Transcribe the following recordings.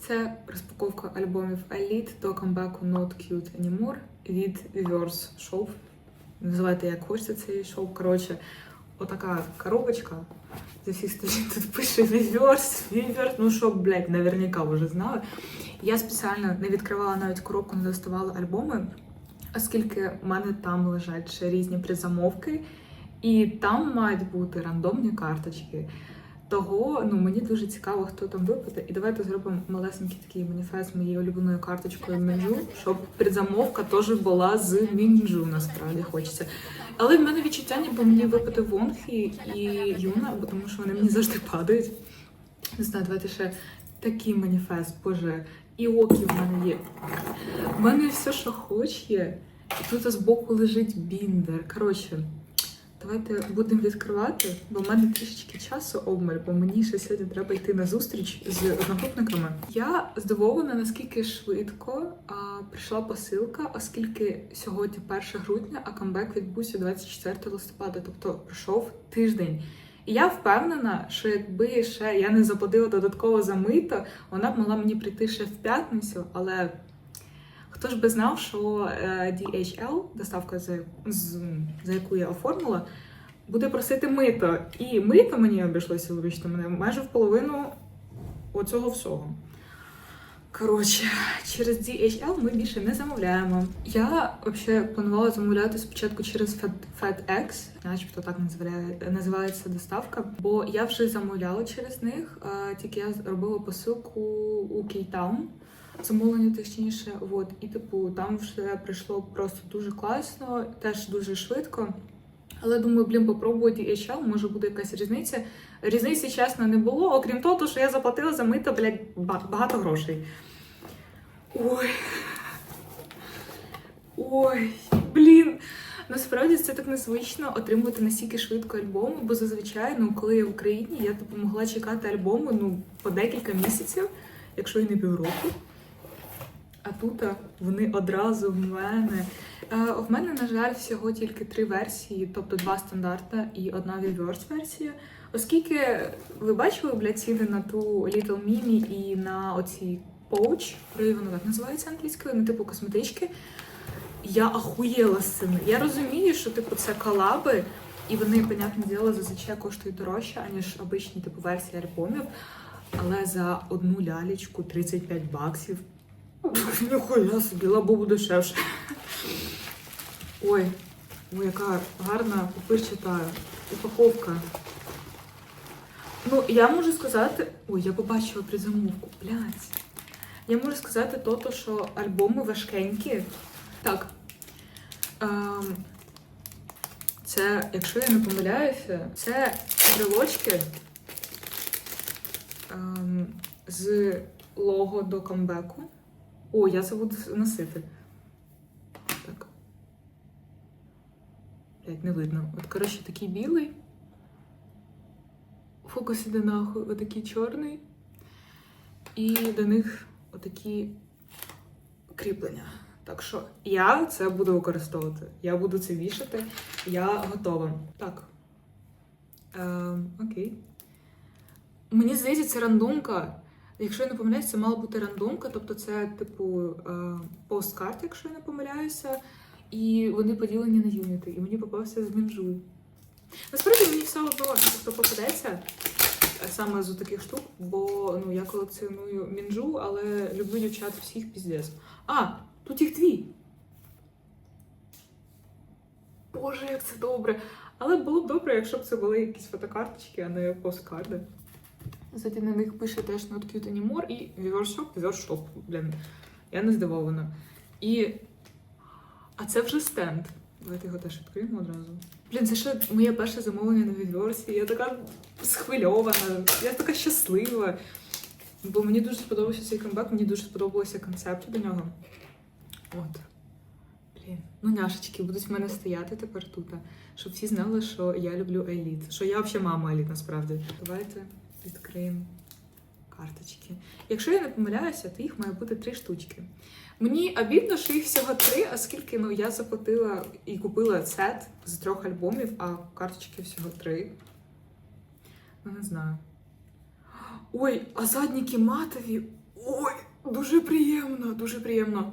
Це розпаковка альбомів Elite до камбеку Not Cute Anymore від Reverse Shop. Називайте як хочете цей шоу. Коротше, отака коробочка. Зі всіх сторін тут пише Reverse, Reverse. Ну що, блядь, наверняка вже знали. Я спеціально не відкривала навіть коробку, не доставала альбоми, оскільки в мене там лежать ще різні призамовки, і там мають бути рандомні карточки. Того ну мені дуже цікаво, хто там випаде. І давайте зробимо малесенький такий маніфест моєю улюбленою карточкою Мінджу, щоб предзамовка теж була з Мінджу, насправді хочеться. Але в мене відчуття, ніби мені випаде Вонхі і Юна, бо тому що вони мені завжди падають. Не знаю, давайте ще такий маніфест, боже. І окі в мене є. В мене все, що хоч є. І тут збоку лежить біндер. Коротше, давайте будемо відкривати, бо в мене трішечки часу обмаль, бо мені ще сьогодні треба йти на зустріч з одногрупниками. Я здивована, наскільки швидко а, прийшла посилка, оскільки сьогодні 1 грудня, а камбек відбувся 24 листопада, тобто пройшов тиждень. І я впевнена, що якби ще я не заплатила додатково за мито, вона б могла мені прийти ще в п'ятницю, але хто ж би знав, що е, DHL, доставка, за, за яку я оформила, буде просити мито. І мито мені обійшлося, вибачте мене, майже в половину оцього всього. Коротше, через DHL ми більше не замовляємо. Я взагалі планувала замовляти спочатку через Fed- FedEx, начебто так називає, називається доставка. Бо я вже замовляла через них, тільки я робила посилку у Кейтаун. Замовлення точніше, от і типу там все прийшло просто дуже класно, теж дуже швидко. Але думаю, блін, попробую DHL, може буде якась різниця. Різниці, чесно, не було, окрім того, що я заплатила за мито, блядь, ба- багато грошей. Ой. Ой, блін. Насправді це так незвично отримувати настільки швидко альбоми, бо зазвичай, ну, коли я в Україні, я типу могла чекати альбоми ну, по декілька місяців, якщо і не півроку. А тут вони одразу в мене. Е, в мене, на жаль, всього тільки три версії, тобто два стандарта і одна реверс версія. Оскільки ви бачили блядь, ціни на ту Little Mini і на оці Pouch, воно так називається англійською, ну типу косметички. Я ахуєла з цим. Я розумію, що типу це колаби, і вони, понятне діло, зазвичай коштують дорожче, аніж обичні типу версії альбомів. Але за одну лялечку 35 баксів. Ніхуя собі, лабу дешевше. Ой, ой, яка гарна пупирчата упаковка. Ну, я можу сказати. Ой, я побачила призамовку. Блядь. Я можу сказати то, то, що альбоми важкенькі. Так. Ем, це, якщо я не помиляюся, це брелочки ем, з лого до камбеку. О, я це буду носити. Так. Блять, не видно. От, коротше, такий білий. Фокус іде нахуй, отакий чорний. І до них отакі кріплення. Так що я це буду використовувати. Я буду це вішати. Я готова. Так. Ем, окей. Мені здається, це рандомка. Якщо я не помиляюся, це мала бути рандомка, тобто це, типу, е, посткарт, якщо я не помиляюся, і вони поділені на юніти. І мені попався з мінжу. Насправді мені все одно хто попадеться е, саме з таких штук, бо ну, я колекціоную мінжу, але люблю дівчат всіх піздець. А, тут їх дві. Боже, як це добре. Але було б добре, якщо б це були якісь фотокарточки, а не посткарди. Кстати, на них пише теж Not Cute Anymore і Reverse Shop, блін. Я не здивована. І. А це вже стенд. Давайте його теж відкриємо одразу. Блін, це ще моє перше замовлення на відверсі. Я така схвильована, я така щаслива. Бо мені дуже сподобався цей камбек, мені дуже сподобалося концепт до нього. От. Блін, ну няшечки будуть в мене стояти тепер тут, щоб всі знали, що я люблю еліт. Що я взагалі мама еліт насправді. Давайте відкриємо карточки. Якщо я не помиляюся, то їх має бути три штучки. Мені обідно, що їх всього три, оскільки ну, я заплатила і купила сет з трьох альбомів, а карточки всього три. Ну, не знаю. Ой, а задніки матові. Ой, дуже приємно, дуже приємно.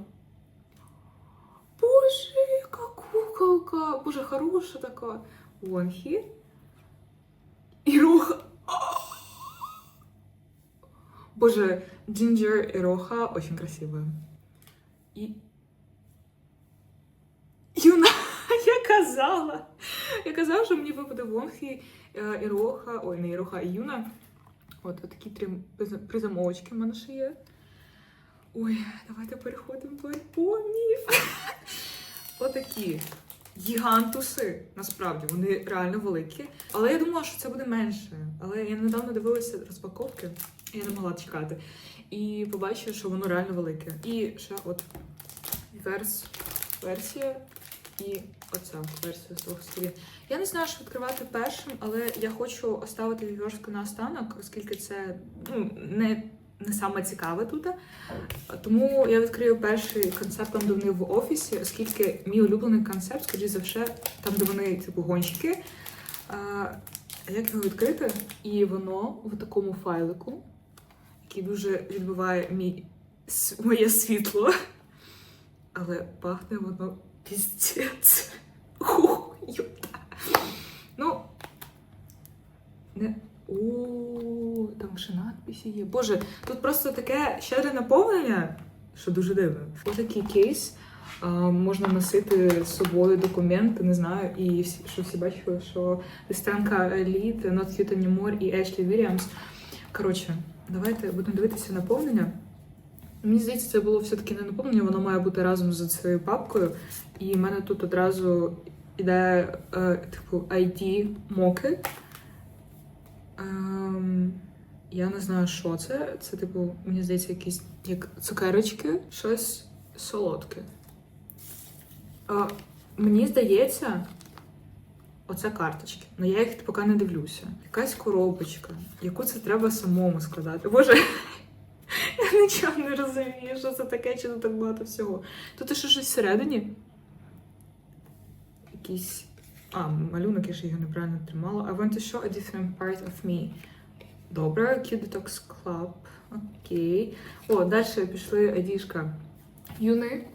Боже, яка куколка! Боже, хороша така. Вонхі. І Роха. Боже, Джинджер и Роха очень красивые. І... Юна, я казала. Я казала, що мені випаде Вонхі е, Роха. Ой, не Іроха, а Юна. От, от такі три приз- призамовочки в мене ще є. Ой, давайте переходимо до альбомів. Отакі гігантуси, насправді, вони реально великі. Але я думала, що це буде менше. Але я недавно дивилася розпаковки, і я не могла чекати. І побачила, що воно реально велике. І ще от верс, версія і оця версія з двох сторін. Я не знаю, що відкривати першим, але я хочу оставити віверську на останок, оскільки це ну, не, не саме цікаве тут. Тому я відкрию перший концепт, там, де вони в офісі, оскільки мій улюблений концепт, скоріше за все, там, де вони, типу, гонщики. Як його відкрити? І воно в такому файлику, який дуже відбиває мій, моє світло. Але пахне воно піздець. Ну, не. О, там ще є. Боже, тут просто таке щедре наповнення, що дуже дивно. Ось такий кейс. А, можна носити з собою документи, не знаю, і всі, що всі бачили, що Листенка Лід, Not Cute Anymore і Ешлі Вільямс. Коротше, давайте будемо дивитися наповнення. Мені здається, це було все-таки не наповнення, воно має бути разом з цією папкою. І в мене тут одразу іде е, типу ID моки. Ем, я не знаю, що це. Це, типу, мені здається, якісь як цукерочки, щось солодке. А, мені здається, оце карточки. але я їх поки не дивлюся. Якась коробочка, яку це треба самому складати. Боже, я нічого не розумію, що це таке, чи тут так багато всього. Тут ще щось всередині. Якийсь. А, малюнок, я ж його неправильно тримала. I want to show a different part of me. Добре, Q Detox Club. Окей. О, далі пішли айдішка. Юни,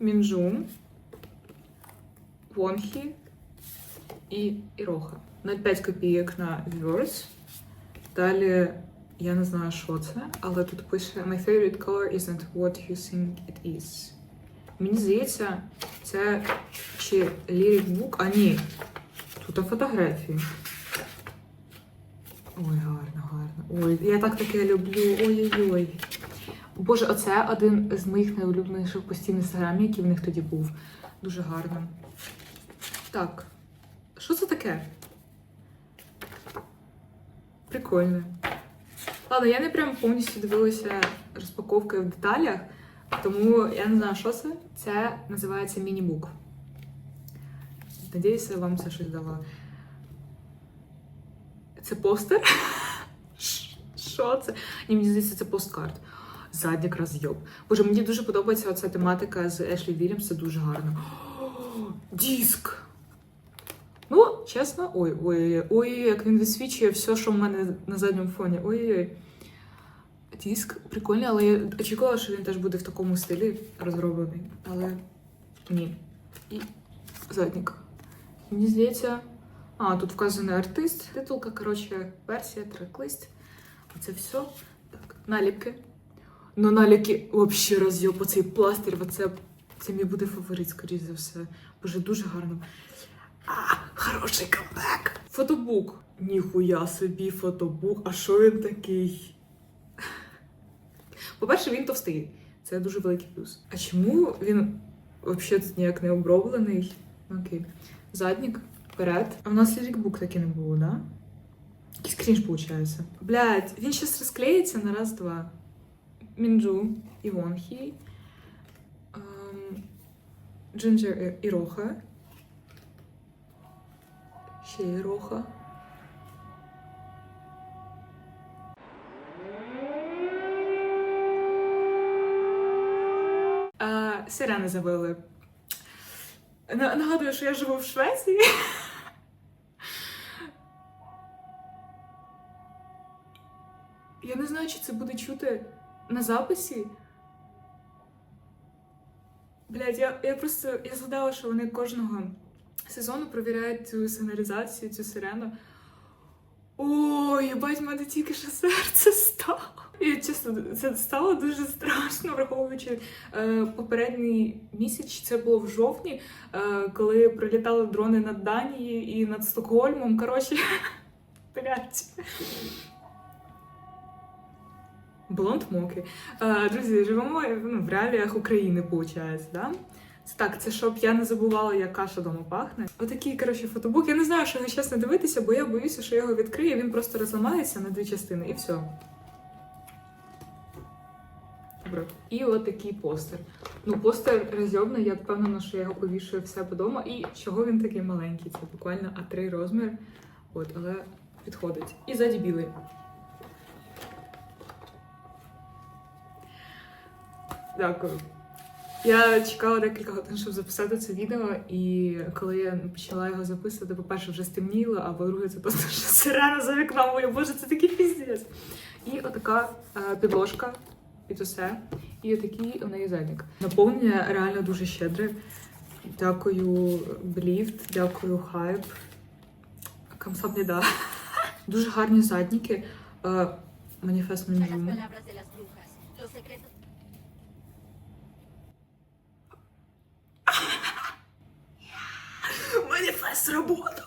Мінджун, Вонхі і Іроха. 0,5 копійок на Viewers. Далі я не знаю, що це, але тут пише My favorite color isn't what you think it is. Мені здається, це чи Lyric Book, а ні. Тут фотографії. Ой, гарно, гарно. Ой, я так таке люблю. Ой-ой-ой. Боже, оце один з моїх найулюбленіших постів в який в них тоді був. Дуже гарно. Так. Що це таке? Прикольно. Ладно, я не прям повністю дивилася розпаковки в деталях, тому я не знаю, що це. Це називається міні-бук. Надіюся, вам це щось дало. Це постер? Що це? Ні, мені здається, це посткарт. Заднік розйоб. Боже, мені дуже подобається оця тематика з Ешлі Вільямс, це дуже гарно. Диск! Ну, чесно, ой, ой, як він висвічує все, що в мене на задньому фоні. Ой-ой. Диск прикольний, але я очікувала, що він теж буде в такому стилі розроблений. Але ні. І заднік. Мені здається. А, тут вказаний артист. Титулка, коротше, версія, трек-лист. Оце все. Так, наліпки. Ну, наліпки взагалі розйоб. Оцей пластир, оце, це мій буде фаворит, скоріш за все. Боже, дуже гарно. А, хороший камбек. Фотобук. Ніхуя собі фотобук. А що він такий? По-перше, він товстий. Це дуже великий плюс. А чому він взагалі тут ніяк не оброблений? Окей. Заднік, вперед. А в нас лірикбук таки не було, да? Якийсь крінж виходить. Блядь, він зараз розклеїться на раз-два. Мінджу і Вонхі. Ем, Джинджер і- і Роха. Ще й Роха. Сирени завили. На- Нагадую, що я живу в Швеції. Я не знаю, чи це буде чути на записі. Блядь, я, я просто я згадала, що вони кожного сезону провіряють цю сигналізацію, цю сирену. Ой, їбать, в мене тільки що серце стало. І чесно, це стало дуже страшно, враховуючи е, попередній місяць, це було в жовтні, е, коли прилітали дрони над Данією і над Стокгольмом. Коротше, блядь. Блонд моки. Е, друзі, живемо ну, в реаліях України, виходить, да? Це так, це щоб я не забувала, як каша дома пахне. Отакий, коротше, фотобук. Я не знаю, що його чесно дивитися, бо я боюся, що його відкрию, він просто розламається на дві частини і все. Добре. І от такий постер. Ну, постер розйобний, я впевнена, що я його повішую в себе вдома. І чого він такий маленький? Це буквально А3 розмір. От, але підходить. І ззаді білий. Дякую. Я чекала декілька годин, щоб записати це відео, і коли я почала його записувати, по-перше, вже стемніло, а по-друге, це просто вже сирена за вікном. Ой, боже, це такий піздець. І отака е, підложка під усе. І отакий у неї задник. Наповнення реально дуже щедре. Дякую, Бліфт, дякую, хайп. Камсабліда. Дуже гарні задніки. Е, Маніфест Las Роботу.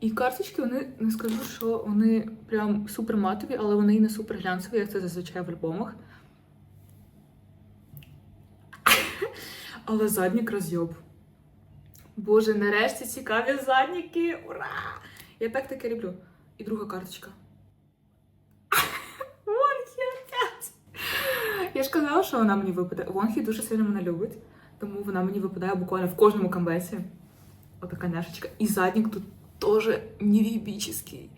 І карточки, вони не скажу, що вони прям супер матові, але вони і не супер глянцеві, як це зазвичай в альбомах. Але заднік розйоб. Боже, нарешті цікаві задніки! Ура! Я так таке люблю. І друга карточка. Вонхі опять! Я ж казала, що вона мені випаде. Вонхі дуже сильно мене любить, тому вона мені випадає буквально в кожному камбеці. Отака няшечка. І заднік тут теж невібічний.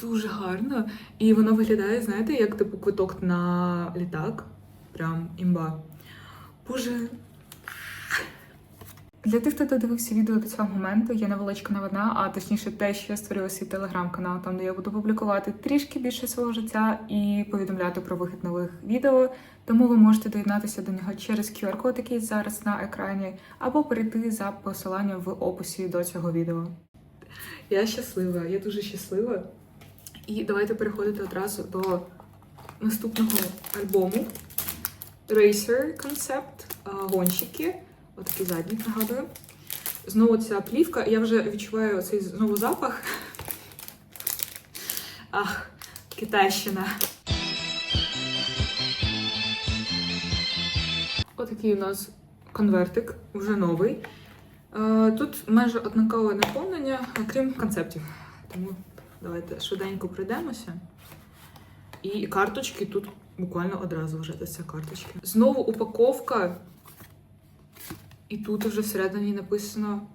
Дуже гарно. І воно виглядає, знаєте, як типу квиток на літак. Прям імба. Боже. Для тих, хто додивився відео до цього моменту, є невеличка новина, а точніше те, що я створила свій телеграм-канал, там де я буду публікувати трішки більше свого життя і повідомляти про вихід нових відео. Тому ви можете доєднатися до нього через QR-код, який зараз на екрані, або перейти за посиланням в описі до цього відео. Я щаслива, я дуже щаслива. І давайте переходити одразу до наступного альбому Racer Concept а, гонщики. Отакий заднік нагадую. Знову ця плівка. Я вже відчуваю цей знову запах. Ах, китайщина. Отакий у нас конвертик, вже новий. Е, Тут майже однакове наповнення, окрім концептів. Тому давайте швиденько пройдемося. І карточки тут буквально одразу лежать карточки. Знову упаковка. І тут вже всередині написано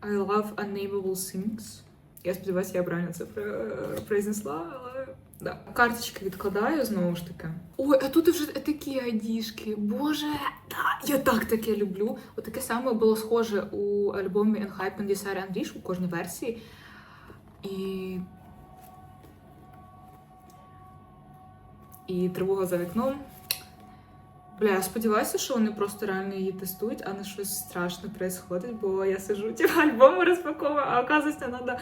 I love unnameable things. Я сподіваюся, я правильно це про- произнесла, але да. Карточки відкладаю знову ж таки. Ой, а тут вже такі айдішки. Боже, да, я так таке люблю. Отаке саме було схоже у альбомі Enhypen Desire Unleash у кожній версії. І. І тривога за вікном. Бля, я сподіваюся, що вони просто реально її тестують, а не щось страшне происходить, бо я сижу, типу, альбому розпаковую, а оказується, треба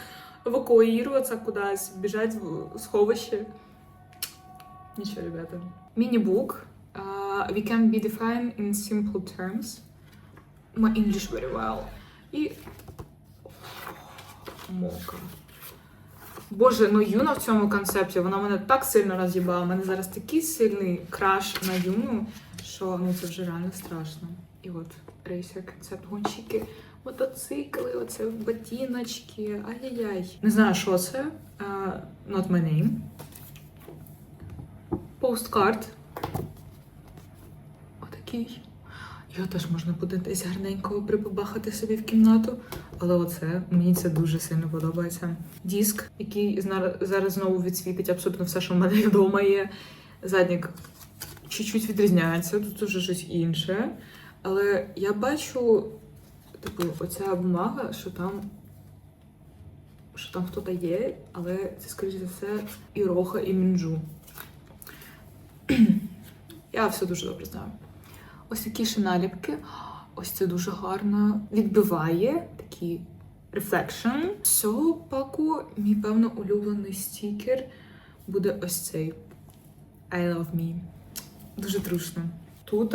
евакуюватися кудись, біжати в сховище. Нічого, ребята. Міні-бук. Uh, we can be defined in simple terms. My English very well. І мока. Боже, ну Юна в цьому концепті, вона мене так сильно роз'їбала. У мене зараз такий сильний краш на Юну, що ну це вже реально страшно. І от рейсер концепт гонщики, мотоцикли, оце ботиночки, ай-яй-яй. Не знаю, що це. Uh, not my name. Посткарт. Отакий. Його теж можна буде десь гарненько припобахати собі в кімнату. Але оце мені це дуже сильно подобається. Диск, який зараз знову відсвітить абсолютно все, що в мене вдома є. Заднік чуть-чуть відрізняється, тут вже щось інше. Але я бачу, типу, оця бумага, що там. Що там хтось є, але це, скоріш за все, і Роха, і Мінджу. Я все дуже добре знаю. Ось такі ще наліпки. Ось це дуже гарно відбиває такий reflection. З цього паку мій певно улюблений стікер буде ось цей I love me. Дуже трушно. Тут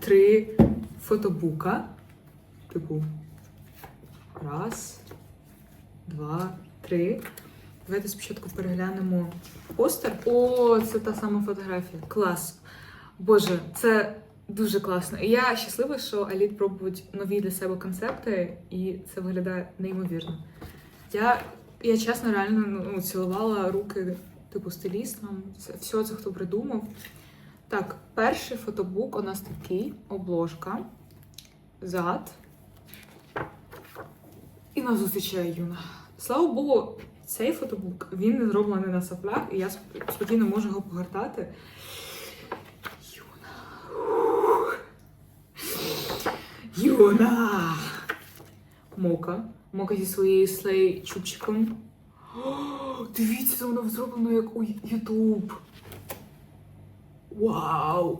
три фотобука. Типу. Раз, два, три. Давайте спочатку переглянемо постер. О, це та сама фотографія. Клас. Боже, це дуже класно. І я щаслива, що Аліт пробують нові для себе концепти, і це виглядає неймовірно. Я, я чесно, реально ну, цілувала руки типу стилістам. Все це хто придумав. Так, перший фотобук у нас такий: обложка, зад. І нас зустрічає Юна. Слава Богу, цей фотобук він не зроблений на саплях, і я сп- спокійно можу його погортати. Юна. Юна! Мока. Мока зі своєю слей чубчиком. Дивіться, воно зроблено як у Ютуб. Вау!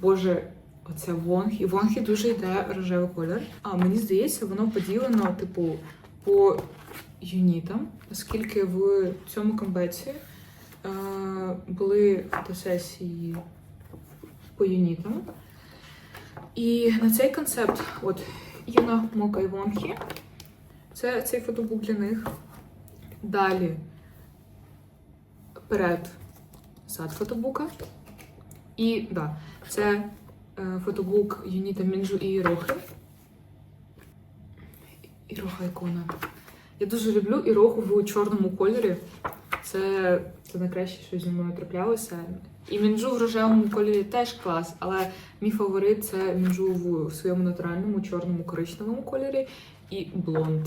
Боже, оце Вонхі. Вонхі дуже йде рожевий колір. А мені здається, воно поділено, типу, по юнітам, оскільки в цьому комбеці е, були фотосесії по юнітам. І на цей концепт, от Юна Мока і Вонхі, це цей фотобук для них. Далі перед зад фотобука. І да, це е, фотобук Юніта Мінджу і Ірохи. Іроха ікона. Я дуже люблю Іроху в чорному кольорі. Це, це найкраще, що зі мною траплялося. І Мінджу в рожевому кольорі теж клас, але мій фаворит це Мінджу в своєму натуральному чорному коричневому кольорі і блонд.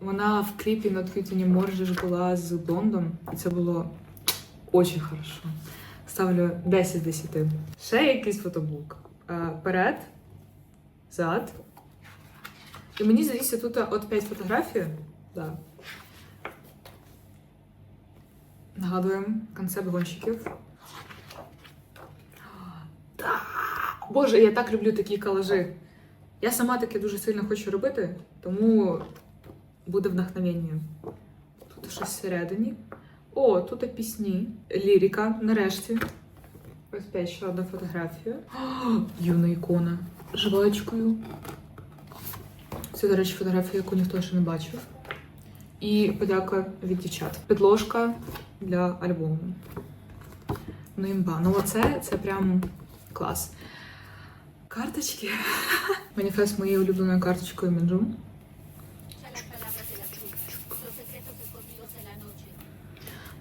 Вона в кліпі на Твітіні Моржі ж була з блондом, і це було дуже хорошо. Ставлю 10 з 10. Ще якийсь фотобук. Е, Перед, зад. І мені здається, тут от 5 фотографій. Да. Нагадуємо концепт гонщиків. Да. Боже, я так люблю такі колажі. Я сама таке дуже сильно хочу робити, тому буде вдохновення. Тут щось всередині. О, тут і пісні. Лірика, нарешті. Ось опять ще одна фотографія. О, юна ікона. Жвачкою. Це, до речі, фотографія, яку ніхто ще не бачив. І подяка від дівчат. Підложка для альбому. Ну, імба. Ну, оце це прям клас. Карточки. Маніфест моєю улюбленою карточкою Мінджу.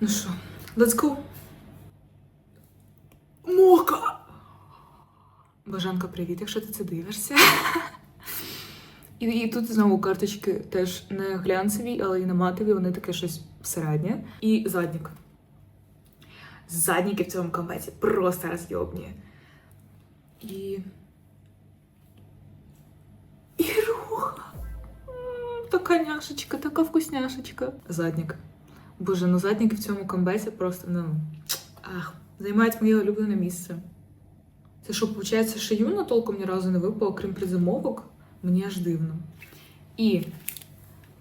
Ну що, let's go. Мока! Бажанка, привіт, якщо ти це дивишся. І, і тут знову карточки теж не глянцеві, але і не матові, вони таке щось середнє. І заднік. Задніки в цьому комбеті просто розйобні. І. І руха. Така няшечка, така вкусняшечка. Заднік. Боже, ну задніки в цьому комбесі просто ну. Ах, займають моє улюблене місце. Це що, виходить, що Юна толком ні разу не випала, крім призимовок, мені аж дивно. І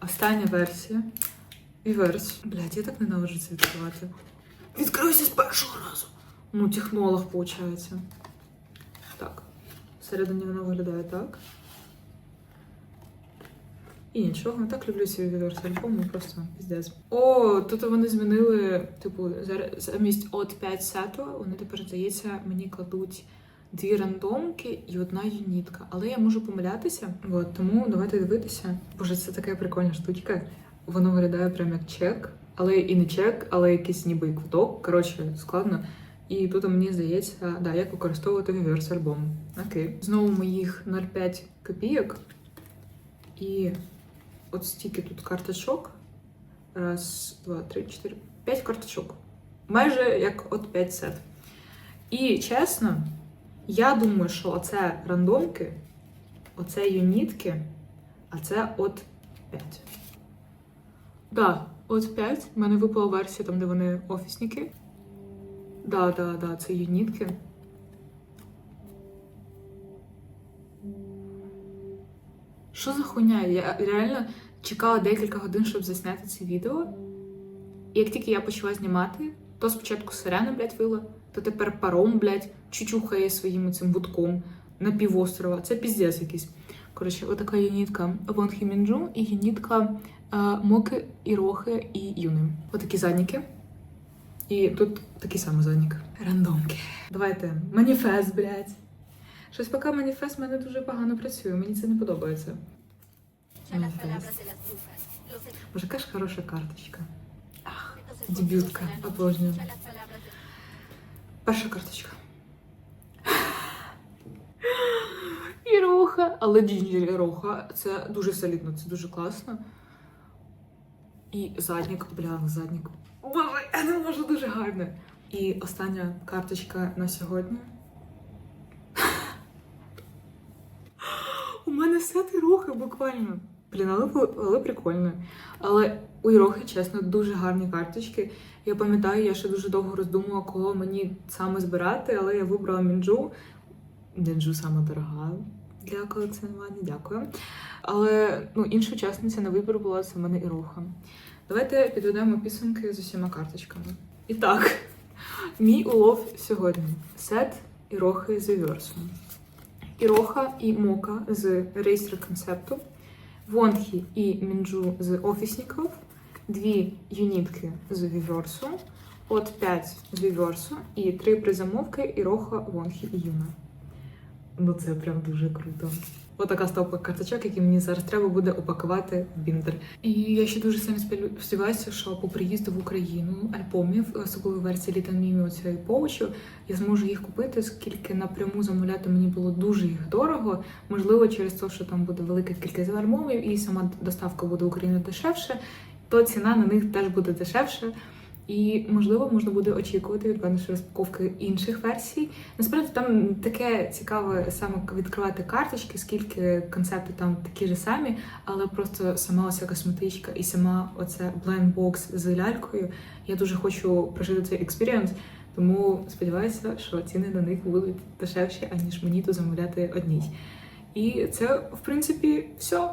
остання версія. Віверс. Блядь, я так ненавиджу це відкривати. Відкрився з першого разу. Ну, технолог, виходить. Так. Всередині воно виглядає так. І нічого, так люблю ці відео альбому, просто піздець. О, тут вони змінили, типу, замість от 5 сету, вони тепер, здається, мені кладуть дві рандомки і одна юнітка. Але я можу помилятися. От, тому давайте дивитися. Боже, це така прикольна штучка. Воно виглядає прям як чек, але і не чек, але якийсь ніби квиток. Коротше, складно. І тут мені здається, да, як використовувати реверс альбом. Окей. Знову моїх 0,5 копійок. І от стільки тут карточок. Раз, два, три, чотири, п'ять карточок. Майже як от 5 сет. І чесно, я думаю, що оце рандомки, оце юнітки, а це от 5. Да, от 5. У мене випала версія там, де вони офісники. Да, да, да, це юнітки. Що за хуйня? Я реально чекала декілька годин, щоб засняти це відео. І як тільки я почала знімати, то спочатку сирена, блядь, вила, то тепер паром, блядь, чучухає своїм цим будком на півострова. Це піздець якийсь. Коротше, отака юнітка Вон Хімінджу і юнітка е, Моки, Ірохи і Юни. Отакі задніки. І тут такий самий заднік. Рандомки. Давайте. Маніфест, блядь. Щось поки маніфест в мене дуже погано працює, мені це не подобається. Боже, яка ж хороша карточка. secretos Дебютка, обожнюю. Перша карточка. Іроха. Але Джінджер Іроха. Це дуже солідно, це дуже класно. І заднік, бля, заднік. Боже, я не можу дуже гарно. І остання карточка на сьогодні. Мене сет Ірохи буквально. Блін, але, але прикольно. Але у Ірохи, чесно, дуже гарні карточки. Я пам'ятаю, я ще дуже довго роздумувала, кого мені саме збирати, але я вибрала Мінджу. Мінджу саме дорога для колекціонування, дякую. Але ну, інша учасниця на вибір була в мене Іроха. Давайте підведемо підсумки з усіма карточками. І так, мій улов сьогодні сет Ірохи з Віверсом. Іроха і Мока з Рейсер концепту, Вонхі і Мінджу з Офісніков, дві юнітки з Віверсу, от 5 з Віверсу і три призамовки Іроха, Вонхі і Юна. Ну це прям дуже круто. Отака стопка карточок, які мені зараз треба буде упакувати в біндер. І я ще дуже сильно сподів- сподіваюся, що по приїзду в Україну альбомів, особливо версії Літан Мімі оцієї повочу, я зможу їх купити, оскільки напряму замовляти мені було дуже їх дорого. Можливо, через те, що там буде велика кількість альбомів і сама доставка буде в Україну дешевше, то ціна на них теж буде дешевше. І можливо можна буде очікувати від мене розпаковки інших версій. Насправді там таке цікаве саме відкривати карточки, скільки концепти там такі ж самі, але просто сама оця косметичка і сама оця блендбокс з лялькою. Я дуже хочу прожити цей експірієнс, тому сподіваюся, що ціни на них будуть дешевші, аніж мені то замовляти одній. І це, в принципі, все.